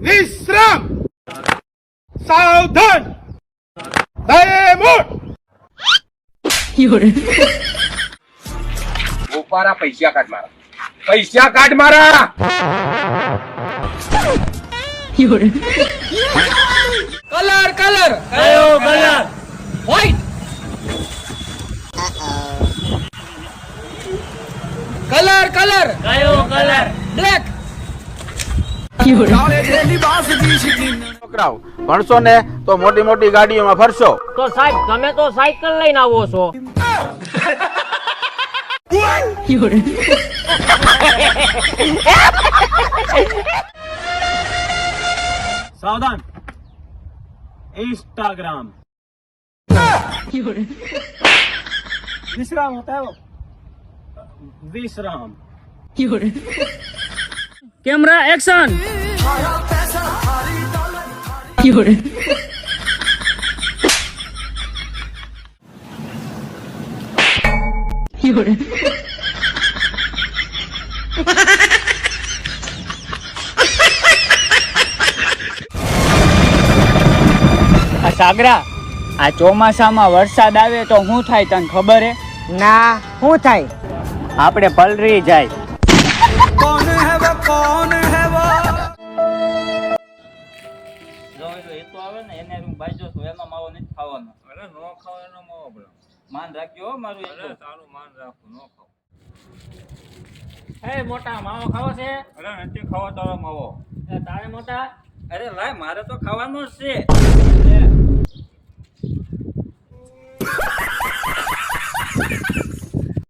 વિશ્રામ સાવધાન ઉપારા પૈસા કાઢ મારા પૈસા કાઢ મારા કલર કલર કયો કલર વ્હાઈટ કલર કલર કયો કલર બ્લેક છોકરાઓ ભણશો ને તો મોટી મોટી ગાડીઓમાં ફરશો તો સાહેબ તમે તો સાયકલ લઈને આવો છો સાવધાન इंस्टाग्राम विश्राम होता है वो વિશ્રામ કેમેરા એક્શન! સાગરા આ ચોમાસામાં વરસાદ આવે તો હું થાય તને ખબર હે? ના શું થાય? આપણે પલરી જાય. એ તો આવે ને એને હું બાજુ છું એનો માવો નથી ખાવાનો. અરે નો ખાવ એનો માવો માન રાખ્યો હો મારું એટલે તારું માન રાખું નો ખાવ. એ મોટા માવો ખાવો છે? અરે નથી ખાવો તારો માવો. એ તારે મોટા? અરે લાય મારે તો ખાવાનો જ છે.